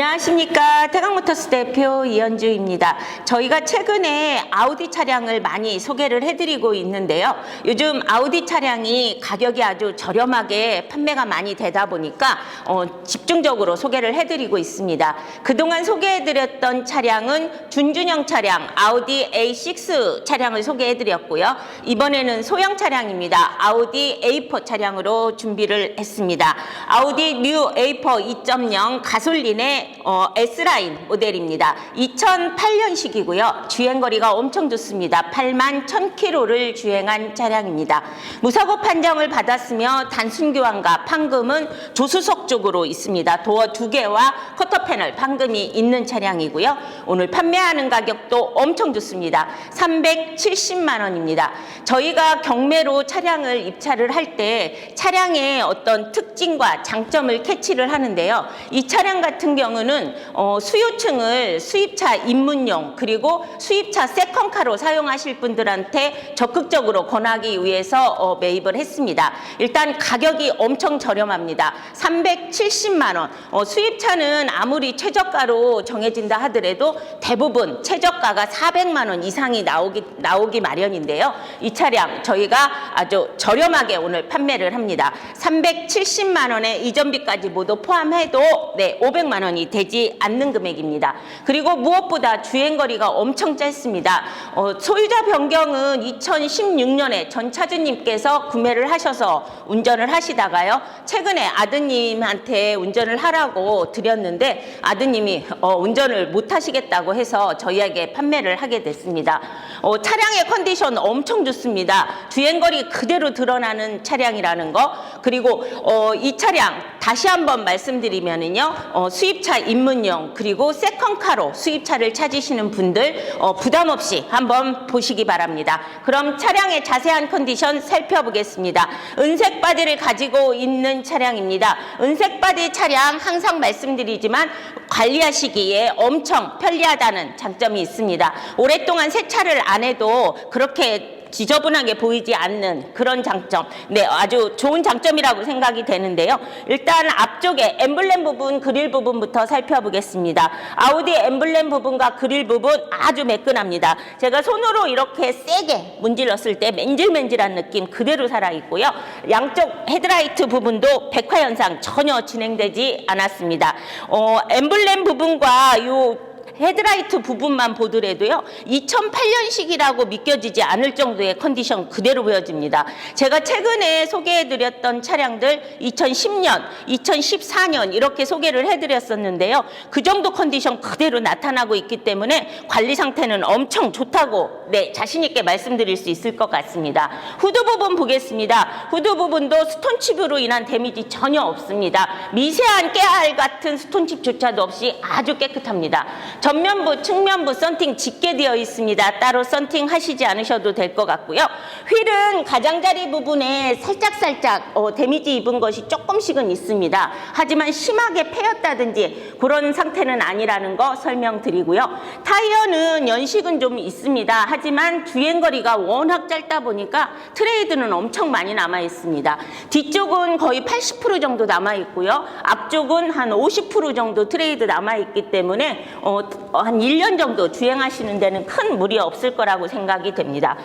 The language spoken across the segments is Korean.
안녕하십니까. 태강모터스 대표 이현주입니다. 저희가 최근에 아우디 차량을 많이 소개를 해드리고 있는데요. 요즘 아우디 차량이 가격이 아주 저렴하게 판매가 많이 되다 보니까 어, 집중적으로 소개를 해드리고 있습니다. 그동안 소개해드렸던 차량은 준준형 차량 아우디 A6 차량을 소개해드렸고요. 이번에는 소형 차량입니다. 아우디 A4 차량으로 준비를 했습니다. 아우디 뉴 A4 2.0 가솔린의 어, S라인 모델입니다. 2008년식이고요. 주행거리가 엄청 좋습니다. 8만 1000km를 주행한 차량입니다. 무사고 판정을 받았으며 단순 교환과 판금은 조수석 쪽으로 있습니다. 도어 두 개와 커터 패널 판금이 있는 차량이고요. 오늘 판매하는 가격도 엄청 좋습니다. 370만 원입니다. 저희가 경매로 차량을 입찰을 할 때 차량의 어떤 특징과 장점을 캐치를 하는데요. 이 차량 같은 경우 는 어, 수요층을 수입차 입문용 그리고 수입차 세컨카로 사용하실 분들한테 적극적으로 권하기 위해서 어, 매입을 했습니다. 일단 가격이 엄청 저렴합니다. 370만 원. 어, 수입차는 아무리 최저가로 정해진다 하더라도 대부분 최저가가 400만 원 이상이 나오기 나오기 마련인데요. 이 차량 저희가 아주 저렴하게 오늘 판매를 합니다. 370만 원에 이전비까지 모두 포함해도 네, 500만 원이 되지 않는 금액입니다. 그리고 무엇보다 주행거리가 엄청 짧습니다. 어, 소유자 변경은 2016년에 전 차주님께서 구매를 하셔서 운전을 하시다가요. 최근에 아드님한테 운전을 하라고 드렸는데 아드님이 어, 운전을 못 하시겠다고 해서 저희에게 판매를 하게 됐습니다. 어, 차량의 컨디션 엄청 좋습니다. 주행거리 그대로 드러나는 차량이라는 거 그리고 어, 이 차량 다시 한번 말씀드리면은요 어, 수입 차 입문용 그리고 세컨카로 수입차를 찾으시는 분들 어, 부담 없이 한번 보시기 바랍니다. 그럼 차량의 자세한 컨디션 살펴보겠습니다. 은색 바디를 가지고 있는 차량입니다. 은색 바디 차량 항상 말씀드리지만 관리하시기에 엄청 편리하다는 장점이 있습니다. 오랫동안 세차를 안 해도 그렇게 지저분하게 보이지 않는 그런 장점. 네, 아주 좋은 장점이라고 생각이 되는데요. 일단 앞쪽에 엠블렘 부분, 그릴 부분부터 살펴보겠습니다. 아우디 엠블렘 부분과 그릴 부분 아주 매끈합니다. 제가 손으로 이렇게 세게 문질렀을 때 맨질맨질한 느낌 그대로 살아있고요. 양쪽 헤드라이트 부분도 백화 현상 전혀 진행되지 않았습니다. 어, 엠블렘 부분과 요 헤드라이트 부분만 보더라도요 2008년식이라고 믿겨지지 않을 정도의 컨디션 그대로 보여집니다. 제가 최근에 소개해드렸던 차량들 2010년 2014년 이렇게 소개를 해드렸었는데요 그 정도 컨디션 그대로 나타나고 있기 때문에 관리 상태는 엄청 좋다고 네 자신 있게 말씀드릴 수 있을 것 같습니다. 후드 부분 보겠습니다. 후드 부분도 스톤칩으로 인한 데미지 전혀 없습니다. 미세한 깨알 같은 스톤칩조차도 없이 아주 깨끗합니다 전면부, 측면부 썬팅 짙게 되어 있습니다. 따로 썬팅 하시지 않으셔도 될 것 같고요. 휠은 가장자리 부분에 살짝살짝 어, 데미지 입은 것이 조금씩은 있습니다. 하지만 심하게 패였다든지 그런 상태는 아니라는 거 설명드리고요. 타이어는 연식은 좀 있습니다. 하지만 주행거리가 워낙 짧다 보니까 트레이드는 엄청 많이 남아 있습니다. 뒤쪽은 거의 80% 정도 남아 있고요. 앞쪽은 한 50% 정도 트레이드 남아 있기 때문에 어, 어, 한 1년 정도 주행하시는 데는 큰 무리 없을 거라고 생각이 됩니다.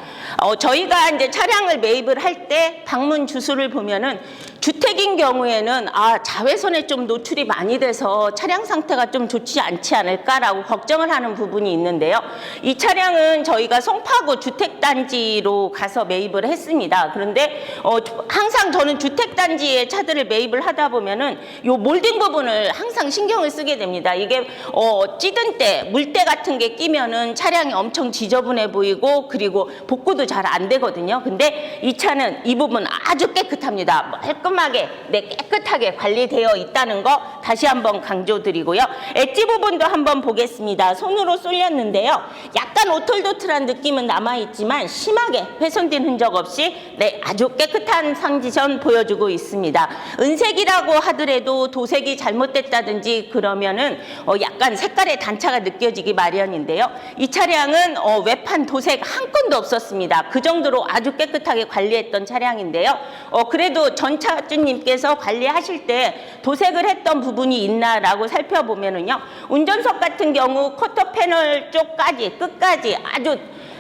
어, 저희가 이제 차량을 매입을 할 때 방문 주소를 보면은 주택인 경우에는 아, 자외선에 좀 노출이 많이 돼서 차량 상태가 좀 좋지 않지 않을까라고 걱정을 하는 부분이 있는데요. 이 차량은 저희가 송파구 주택단지로 가서 매입을 했습니다. 그런데 어, 항상 저는 주택단지에 차들을 매입을 하다 보면은 요 몰딩 부분을 항상 신경을 쓰게 됩니다. 이게 어, 찌든 때, 물때 같은 게 끼면은 차량이 엄청 지저분해 보이고 그리고 복구도 잘 안 되거든요. 근데 이 차는 이 부분 아주 깨끗합니다. 깔끔 하게, 네, 깨끗하게 관리되어 있다는 거 다시 한번 강조드리고요. 엣지 부분도 한번 보겠습니다. 손으로 쏠렸는데요. 약간 오틀도틀한 느낌은 남아있지만 심하게 훼손된 흔적 없이 네, 아주 깨끗한 상지션 보여주고 있습니다. 은색이라고 하더라도 도색이 잘못됐다든지 그러면은 어, 약간 색깔의 단차가 느껴지기 마련인데요. 이 차량은 어, 외판 도색 한 건도 없었습니다. 그 정도로 아주 깨끗하게 관리했던 차량인데요. 어, 그래도 전차 정착주님께서 관리하실 때 도색을 했던 부분이 있나라고 살펴보면은요. 운전석 같은 경우 커터 패널 쪽까지 끝까지 아주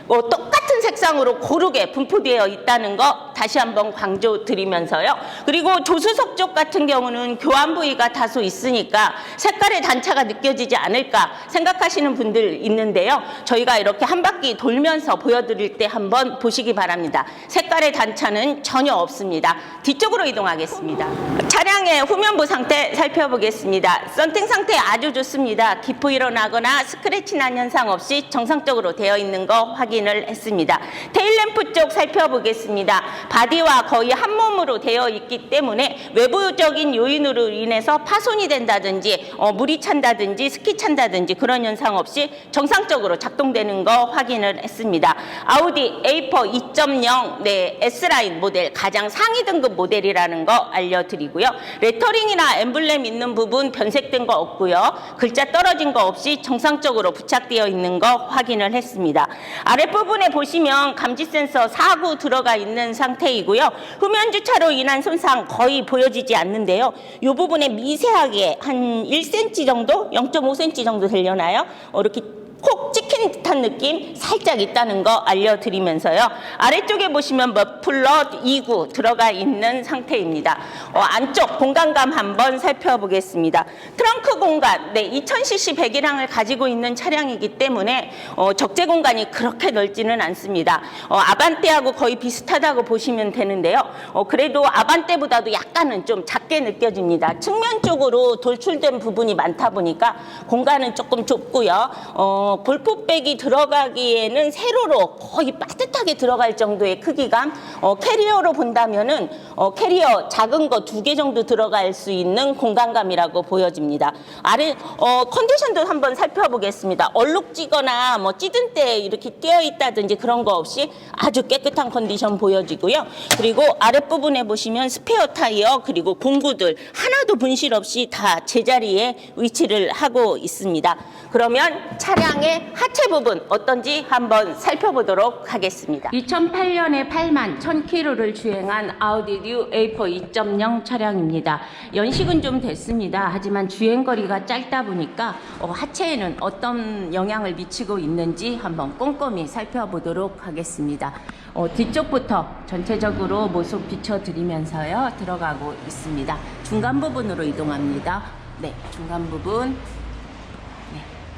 어, 똑같은 색상으로 고르게 분포되어 있다는 거 다시 한번 강조 드리면서요. 그리고 조수석 쪽 같은 경우는 교환 부위가 다소 있으니까 색깔의 단차가 느껴지지 않을까 생각하시는 분들 있는데요. 저희가 이렇게 한 바퀴 돌면서 보여드릴 때 한번 보시기 바랍니다. 색깔의 단차는 전혀 없습니다. 뒤쪽으로 이동하겠습니다. 차량의 후면부 상태 살펴보겠습니다. 썬팅 상태 아주 좋습니다. 기포 일어나거나 스크래치 난 현상 없이 정상적으로 되어 있는 거 확인을 했습니다. 테일램프 쪽 살펴보겠습니다. 바디와 거의 한 몸으로 되어 있기 때문에 외부적인 요인으로 인해서 파손이 된다든지 어, 물이 찬다든지 스키 찬다든지 그런 현상 없이 정상적으로 작동되는 거 확인을 했습니다. 아우디 A4 2.0 네, S라인 모델 가장 상위 등급 모델이라는 거 알려드리고요. 레터링이나 엠블렘 있는 부분 변색된 거 없고요. 글자 떨어진 거 없이 정상적으로 부착되어 있는 거 확인을 했습니다. 아랫부분에 보시면 감지 센서 4구 들어가 있는 상 태이고요. 후면 주차로 인한 손상 거의 보여지지 않는데요. 이 부분에 미세하게 한 1cm 정도, 0.5cm 정도 되려나요? 어, 이렇게 콕 찍힌 듯한 느낌 살짝 있다는 거 알려드리면서요. 아래쪽에 보시면 머플러 2구 들어가 있는 상태입니다. 어, 안쪽 공간감 한번 살펴보겠습니다. 트렁크 공간, 네, 2000cc 배기량을 가지고 있는 차량이기 때문에 어, 적재 공간이 그렇게 넓지는 않습니다. 어, 아반떼하고 거의 비슷하다고 보시면 되는데요. 어, 그래도 아반떼보다도 약간은 좀 작게 느껴집니다. 측면 쪽으로 돌출된 부분이 많다 보니까 공간은 조금 좁고요. 어, 볼풋백이 들어가기에는 세로로 거의 빠듯하게 들어갈 정도의 크기감. 어, 캐리어로 본다면은 어, 캐리어 작은 거 두 개 정도 들어갈 수 있는 공간감이라고 보여집니다. 아래 어, 컨디션도 한번 살펴보겠습니다. 얼룩지거나 뭐 찌든 때 이렇게 띄어 있다든지 그런 거 없이 아주 깨끗한 컨디션 보여지고요. 그리고 아랫부분에 보시면 스페어 타이어 그리고 공구들 하나도 분실 없이 다 제자리에 위치를 하고 있습니다. 그러면 차량 의 하체 부분 어떤지 한번 살펴보도록 하겠습니다. 2008년에 8만 1000km를 주행한 아우디 뉴 A4 2.0 차량입니다. 연식은 좀 됐습니다. 하지만 주행거리가 짧다 보니까 어, 하체에는 어떤 영향을 미치고 있는지 한번 꼼꼼히 살펴보도록 하겠습니다. 어, 뒤쪽부터 전체적으로 모습 비춰드리면서요 들어가고 있습니다. 중간 부분으로 이동합니다. 네, 중간 부분 네,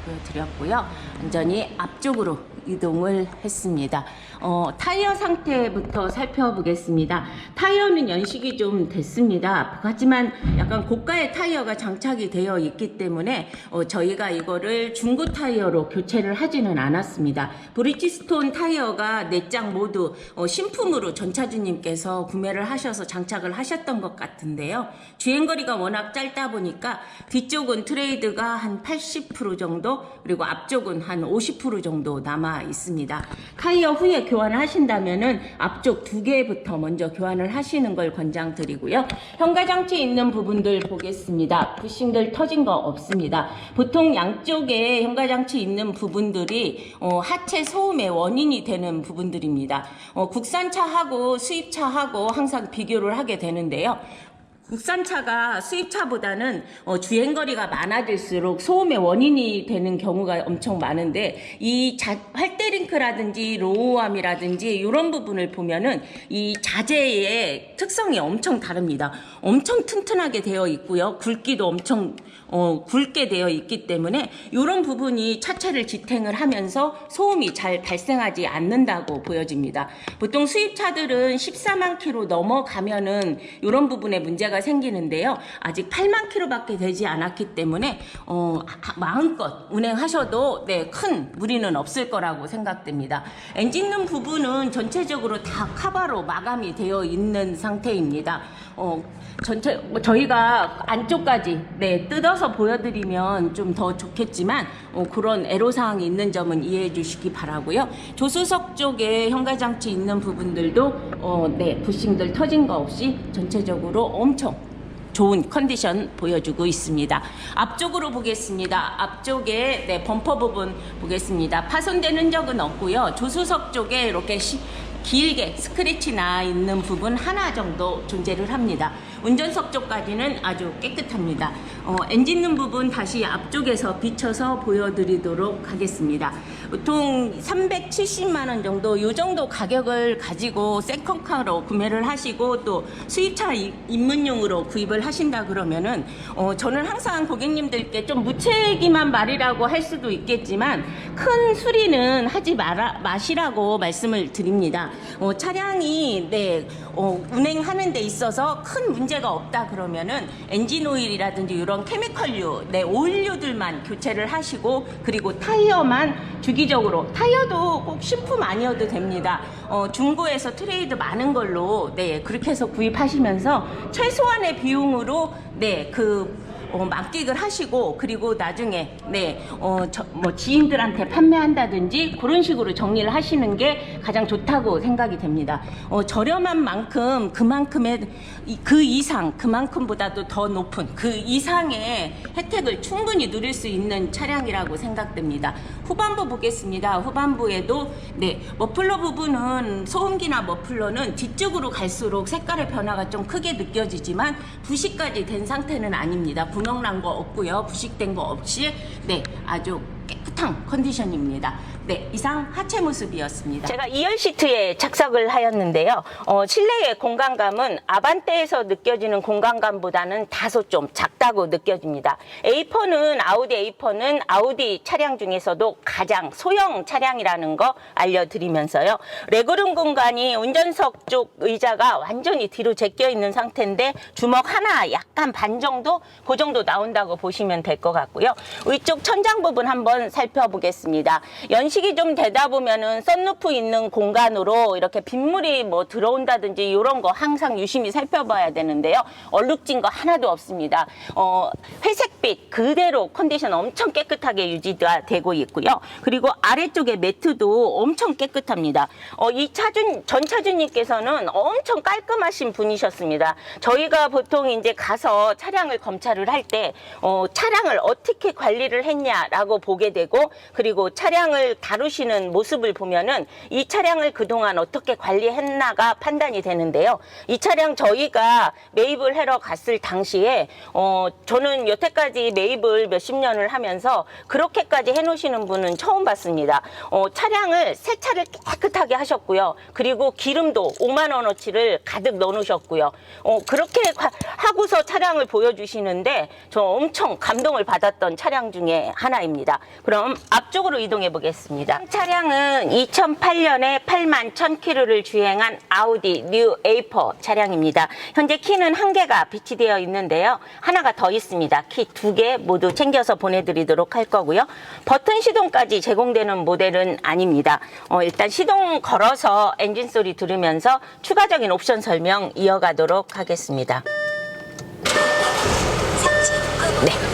보여드렸고요. 완전히 앞쪽으로 이동을 했습니다. 어, 타이어 상태부터 살펴보겠습니다. 타이어는 연식이 좀 됐습니다. 하지만 약간 고가의 타이어가 장착이 되어 있기 때문에 어, 저희가 이거를 중고 타이어로 교체를 하지는 않았습니다. 브리지스톤 타이어가 네장 모두 어, 신품으로 전차주님께서 구매를 하셔서 장착을 하셨던 것 같은데요. 주행거리가 워낙 짧다 보니까 뒤쪽은 트레이드가 한 80% 그리고 앞쪽은 한 50% 정도 남아 있습니다. 타이어 후에 교환을 하신다면은 앞쪽 두 개부터 먼저 교환을 하시는 걸 권장드리고요. 현가장치 있는 부분들 보겠습니다. 부싱들 터진 거 없습니다. 보통 양쪽에 현가장치 있는 부분들이 어, 하체 소음의 원인이 되는 부분들입니다. 어, 국산차하고 수입차하고 항상 비교를 하게 되는데요. 국산차가 수입차보다는 어, 주행거리가 많아질수록 소음의 원인이 되는 경우가 엄청 많은데 이 자, 활대링크라든지 로우암이라든지 이런 부분을 보면은 이 자재의 특성이 엄청 다릅니다. 엄청 튼튼하게 되어 있고요. 굵기도 엄청 어, 굵게 되어 있기 때문에 이런 부분이 차체를 지탱을 하면서 소음이 잘 발생하지 않는다고 보여집니다. 보통 수입차들은 14만 킬로 넘어가면은 이런 부분에 문제가 생기는데요. 아직 8만 킬로밖에 되지 않았기 때문에 어, 하- 마음껏 운행하셔도 네, 큰 무리는 없을 거라고 생각됩니다. 엔진룸 부분은 전체적으로 다 카바로 마감이 되어 있는 상태입니다. 어, 전체 뭐 저희가 안쪽까지 네 뜯어서 보여드리면 좀 더 좋겠지만 어, 그런 애로 사항이 있는 점은 이해해 주시기 바라고요. 조수석 쪽에 현가장치 있는 부분들도 어, 네 부싱들 터진 거 없이 전체적으로 엄청 좋은 컨디션 보여주고 있습니다. 앞쪽으로 보겠습니다. 앞쪽에 네, 범퍼 부분 보겠습니다. 파손된 흔적은 없고요. 조수석 쪽에 이렇게 시- 길게 스크래치 나 있는 부분 하나 정도 존재를 합니다. 운전석 쪽까지는 아주 깨끗합니다. 어, 엔진 룸 부분 다시 앞쪽에서 비춰서 보여드리도록 하겠습니다. 보통 370만 원 정도 이 정도 가격을 가지고 세컨카로 구매를 하시고 또 수입차 이- 입문용으로 구입을 하신다 그러면은 어, 저는 항상 고객님들께 좀 무책임한 말이라고 할 수도 있겠지만 큰 수리는 하지 마라, 마시라고 말씀을 드립니다. 어, 차량이 네, 어, 운행하는 데 있어서 큰 문제 가 없다 그러면은 엔진 오일이라든지 이런 케미컬류, 네, 오일류들만 교체를 하시고 그리고 타이어만 주기적으로 타이어도 꼭 신품 아니어도 됩니다. 어, 중고에서 트레이드 많은 걸로 네, 그렇게 해서 구입하시면서 최소한의 비용으로 네, 그 어, 만끽을 하시고 그리고 나중에 네뭐 지인들한테 판매한다든지 그런 식으로 정리를 하시는 게 가장 좋다고 생각이 됩니다. 어, 저렴한 만큼 그만큼의 이- 그 이상 그만큼보다도 더 높은 그 이상의 혜택을 충분히 누릴 수 있는 차량이라고 생각됩니다. 후반부 보겠습니다. 후반부에도 네 머플러 부분은 소음기나 머플러는 뒤쪽으로 갈수록 색깔의 변화가 좀 크게 느껴지지만 부식까지 된 상태는 아닙니다. 구멍 난거 없고요. 부식된 거 없이 네 아주 깨끗한 컨디션입니다. 네, 이상 하체 모습이었습니다. 제가 2열 시트에 착석을 하였는데요. 어, 실내의 공간감은 아반떼에서 느껴지는 공간감보다는 다소 좀 작다고 느껴집니다. A4는 아우디 A4는 아우디 차량 중에서도 가장 소형 차량이라는 거 알려드리면서요. 레그룸 공간이 운전석 쪽 의자가 완전히 뒤로 제껴 있는 상태인데 주먹 하나 약간 반 정도 그 정도 나온다고 보시면 될 것 같고요. 위쪽 천장 부분 한번 살펴보겠습니다. 연 식이 좀 되다 보면은 썬루프 있는 공간으로 이렇게 빗물이 뭐 들어온다든지 이런 거 항상 유심히 살펴봐야 되는데요. 얼룩진 거 하나도 없습니다. 어, 회색빛 그대로 컨디션 엄청 깨끗하게 유지가 되고 있고요. 그리고 아래쪽에 매트도 엄청 깨끗합니다. 어, 이 차준 전 차주님께서는 엄청 깔끔하신 분이셨습니다. 저희가 보통 이제 가서 차량을 검찰을 할때 어, 차량을 어떻게 관리를 했냐라고 보게 되고 그리고 차량을 다루시는 모습을 보면은 이 차량을 그동안 어떻게 관리했나가 판단이 되는데요. 이 차량 저희가 매입을 하러 갔을 당시에 어, 저는 여태까지 매입을 몇십 년을 하면서 그렇게까지 해놓으시는 분은 처음 봤습니다. 어, 차량을 세차를 깨끗하게 하셨고요. 그리고 기름도 5만 원어치를 가득 넣어놓으셨고요. 어, 그렇게 과- 하고서 차량을 보여주시는데 저 엄청 감동을 받았던 차량 중에 하나입니다. 그럼 앞쪽으로 이동해 보겠습니다. 차량은 2008년에 8만 1000km를 주행한 아우디 뉴 A4 차량입니다. 현재 키는 한 개가 비치되어 있는데요. 하나가 더 있습니다. 키 두 개 모두 챙겨서 보내드리도록 할 거고요. 버튼 시동까지 제공되는 모델은 아닙니다. 어, 일단 시동 걸어서 엔진 소리 들으면서 추가적인 옵션 설명 이어가도록 하겠습니다. 네.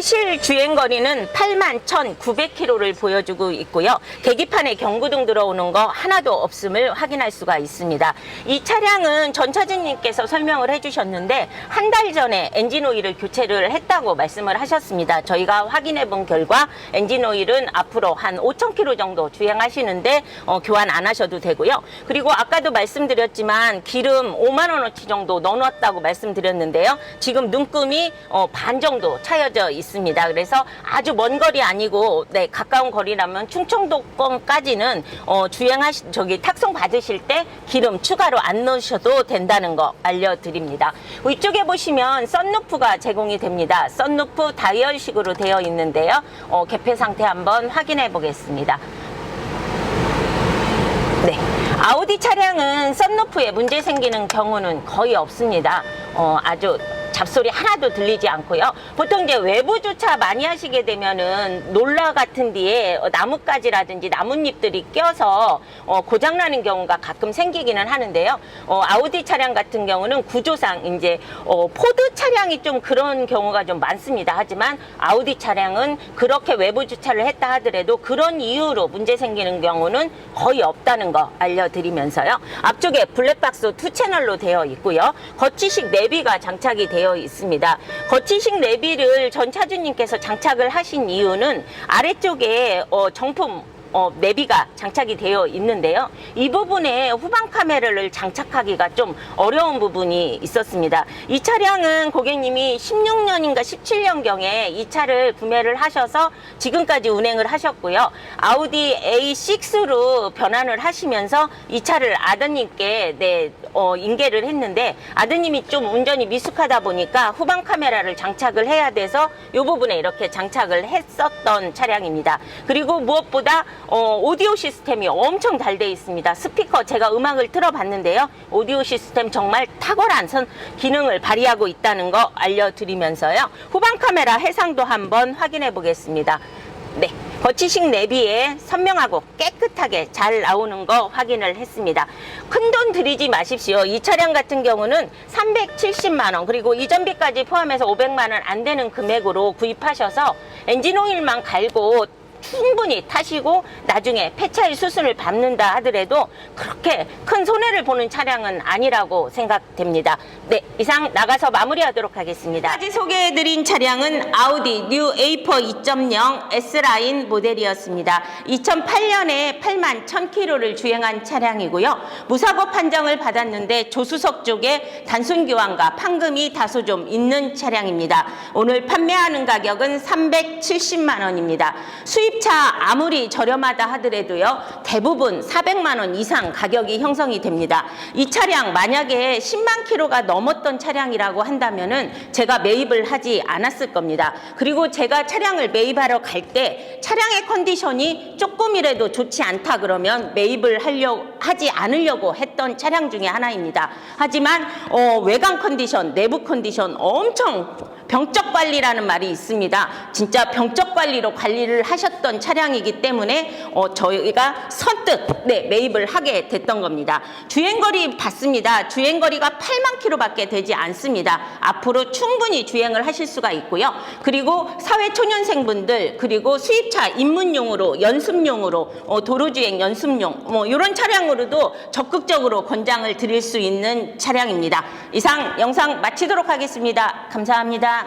현재 실 주행 거리는 8만 1,900km를 보여주고 있고요. 계기판에 경고등 들어오는 거 하나도 없음을 확인할 수가 있습니다. 이 차량은 전 차주님께서 설명을 해주셨는데 한 달 전에 엔진 오일을 교체를 했다고 말씀을 하셨습니다. 저희가 확인해 본 결과 엔진 오일은 앞으로 한 5,000km 정도 주행하시는데 어, 교환 안 하셔도 되고요. 그리고 아까도 말씀드렸지만 기름 5만 원어치 정도 넣어놨다고 말씀드렸는데요. 지금 눈금이 어, 반 정도 차여져 있습니다. 그래서 아주 먼 거리 아니고 네, 가까운 거리라면 충청도권까지는 어, 주행하시 저기 탁송 받으실 때 기름 추가로 안 넣으셔도 된다는 거 알려드립니다. 위쪽에 보시면 썬루프가 제공이 됩니다. 썬루프 다이얼식으로 되어 있는데요. 어, 개폐 상태 한번 확인해 보겠습니다. 네. 아우디 차량은 썬루프에 문제 생기는 경우는 거의 없습니다. 어, 아주 잡소리 하나도 들리지 않고요. 보통 이제 외부 주차 많이 하시게 되면은 놀라 같은 뒤에 어, 나뭇가지라든지 나뭇잎들이 껴서 어, 고장나는 경우가 가끔 생기기는 하는데요. 어, 아우디 차량 같은 경우는 구조상 이제 어, 포드 차량이 좀 그런 경우가 좀 많습니다. 하지만 아우디 차량은 그렇게 외부 주차를 했다 하더라도 그런 이유로 문제 생기는 경우는 거의 없다는 거 알려드리면서요. 앞쪽에 블랙박스 투 채널로 되어 있고요. 거치식 내비가 장착이 되어 있습니다. 거치식 내비를 전 차주님께서 장착을 하신 이유는 아래쪽에 어, 정품 어, 내비가 장착이 되어 있는데요. 이 부분에 후방 카메라를 장착하기가 좀 어려운 부분이 있었습니다. 이 차량은 고객님이 16년인가 17년경에 이 차를 구매를 하셔서 지금까지 운행을 하셨고요. 아우디 A6로 변환을 하시면서 이 차를 아드님께 네, 어, 인계를 했는데 아드님이 좀 운전이 미숙하다 보니까 후방 카메라를 장착을 해야 돼서 이 부분에 이렇게 장착을 했었던 차량입니다. 그리고 무엇보다 어, 오디오 시스템이 엄청 잘 돼 있습니다. 스피커 제가 음악을 틀어봤는데요. 오디오 시스템 정말 탁월한 선 기능을 발휘하고 있다는 거 알려드리면서요. 후방 카메라 해상도 한번 확인해 보겠습니다. 네. 거치식 내비에 선명하고 깨끗하게 잘 나오는 거 확인을 했습니다. 큰 돈 들이지 마십시오. 이 차량 같은 경우는 370만 원 그리고 이전비까지 포함해서 500만 원 안 되는 금액으로 구입하셔서 엔진 오일만 갈고 충분히 타시고 나중에 폐차일 수술을 받는다 하더라도 그렇게 큰 손해를 보는 차량은 아니라고 생각됩니다. 네, 이상 나가서 마무리하도록 하겠습니다. 까지 소개해드린 차량은 아우디 뉴 A4 2.0 S라인 모델이었습니다. 2008년에 8만 1000km를 주행한 차량이고요. 무사고 판정을 받았는데 조수석 쪽에 단순 교환과 판금이 다소 좀 있는 차량입니다. 오늘 판매하는 가격은 370만 원입니다. 수입차 아무리 저렴하다 하더라도요. 대부분 400만 원 이상 가격이 형성이 됩니다. 이 차량 만약에 10만 킬로가 넘었던 차량이라고 한다면은 제가 매입을 하지 않았을 겁니다. 그리고 제가 차량을 매입하러 갈 때 차량의 컨디션이 조금이라도 좋지 않다 그러면 매입을 하려 하지 않으려고 했던 차량 중에 하나입니다. 하지만 어, 외관 컨디션, 내부 컨디션 엄청 병적 관리라는 말이 있습니다. 진짜 병적 관리로 관리를 하셨던 차량이기 때문에 어, 저희가 선뜻 네, 매입을 하게 됐던 겁니다. 주행거리 봤습니다. 주행거리가 8만 킬로밖에 되지 않습니다. 앞으로 충분히 주행을 하실 수가 있고요. 그리고 사회 초년생분들 그리고 수입차 입문용으로 연습용으로 어, 도로주행 연습용 뭐 이런 차량으로도 적극적으로 권장을 드릴 수 있는 차량입니다. 이상 영상 마치도록 하겠습니다. 감사합니다.